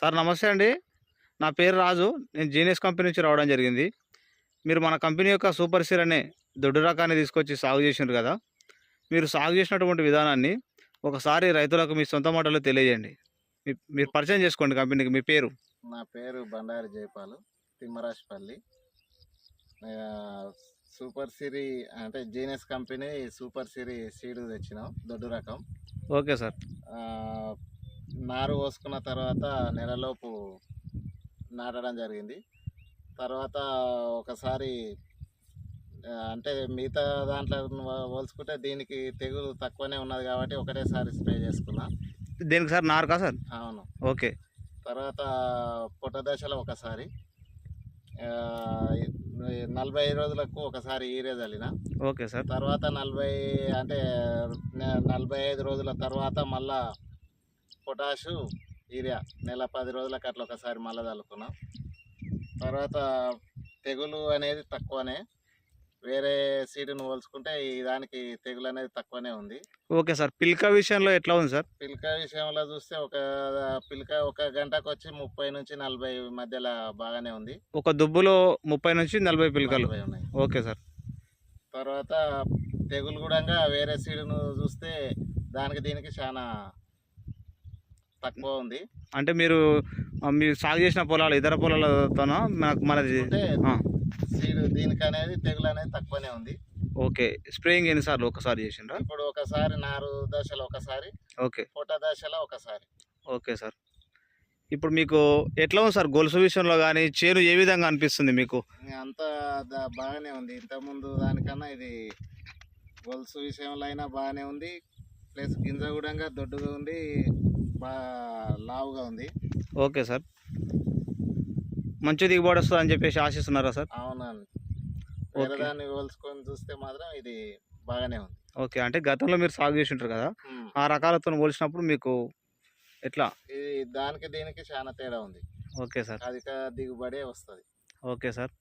Sir నమస్తే అండి. నా పేరు రాజు. నేను జీనియస్ కంపెనీ నుంచి రావడం జరిగింది. మీరు మన కంపెనీ యొక్క సూపర్ సీర్ అనే దొడ్డు రకాన్ని తీసుకొచ్చి సాగు చేసినారు కదా. మీరు సాగు చేసినటువంటి విధానాన్ని ఒకసారి రైతులకు మీ సొంత మాటలో తెలియజేయండి. మీరు పరిచయం చేసుకోండి కంపెనీకి. మీ పేరు? నా పేరు బండారి జయపాలు. తిమ్మరాజపల్లి. సూపర్ సిరి అంటే genius company super Siri seed తెచ్చినాం. దొడ్డు రకం. Okay sir. నారు పోసుకున్న తర్వాత నెలలోపు నాటడం జరిగింది. తర్వాత ఒకసారి అంటే మిగతా దాంట్లో పోల్చుకుంటే దీనికి తెగులు తక్కువనే ఉన్నది కాబట్టి ఒకటేసారి స్ప్రే చేసుకున్నా. దేనికి సార్? నారుకా సార్? అవును. ఓకే. తర్వాత పొట్ట దశలో ఒకసారి నలభై ఐదు రోజులకు ఒకసారి ఈరే చల్లిన ఓకే సార్. తర్వాత నలభై అంటే నలభై ఐదు రోజుల తర్వాత మళ్ళా పొటాషు ఈరియా నెల పది రోజులకు అట్లా ఒకసారి మళ్ళా చల్లుకున్నాం. తర్వాత తెగులు అనేది తక్కువనే వేరే సీడును పోల్చుకుంటే ఈ దానికి తెగులు అనేది తక్కువనే ఉంది. ఓకే సార్ పిల్క విషయంలో ఎట్లా ఉంది సార్? పిల్క విషయంలో చూస్తే ఒక పిల్క ఒక గంటకు వచ్చి ముప్పై నుంచి నలభై మధ్యలో బాగానే ఉంది. ఒక దుబ్బులో ముప్పై నుంచి నలభై పిల్కలు. ఉన్నాయి. Okay sir. తర్వాత తెగులు కూడా వేరే సీడును చూస్తే దానికి దీనికి చాలా తక్కువ ఉంది. అంటే మీరు మీరు సాగు చేసిన పొలాలు ఇతర పొలాలతోనా మనకు మనది సీడు దీనికి అనేది తెగులు అనేది తక్కువనే ఉంది. ఓకే. స్ప్రేయింగ్ ఎన్నిసార్లు ఒకసారి చేసిండ్రా? ఇప్పుడు ఒకసారి నారు దశలో ఒకసారి ఓకే. పొట్ట దశలో ఒకసారి. Okay sir. ఇప్పుడు మీకు ఎట్లా ఉంది సార్ గొలుసు విషయంలో కానీ చేను ఏ విధంగా అనిపిస్తుంది మీకు? అంతా బాగానే ఉంది. ఇంతకుముందు దానికన్నా ఇది గొలుసు విషయంలో అయినా బాగానే ఉంది. ప్లస్ గింజ కూడా దొడ్డుగా ఉంది లావుగా ఉంది. Okay sir. మంచి దిగుబడి వస్తుంది అని చెప్పేసి ఆశిస్తున్నారా సార్? అవునండి వేరే. దాన్ని పోల్చుకొని చూస్తే మాత్రం ఇది బాగానే ఉంది. ఓకే. అంటే గతంలో మీరు సాగు చేసి ఉంటారు కదా. ఆ రకాలతో పోల్చినప్పుడు మీకు ఎట్లా? ఇది దానికి దీనికి చాలా తేడా ఉంది. Okay sir. అధిక దిగుబడే వస్తుంది. Okay sir.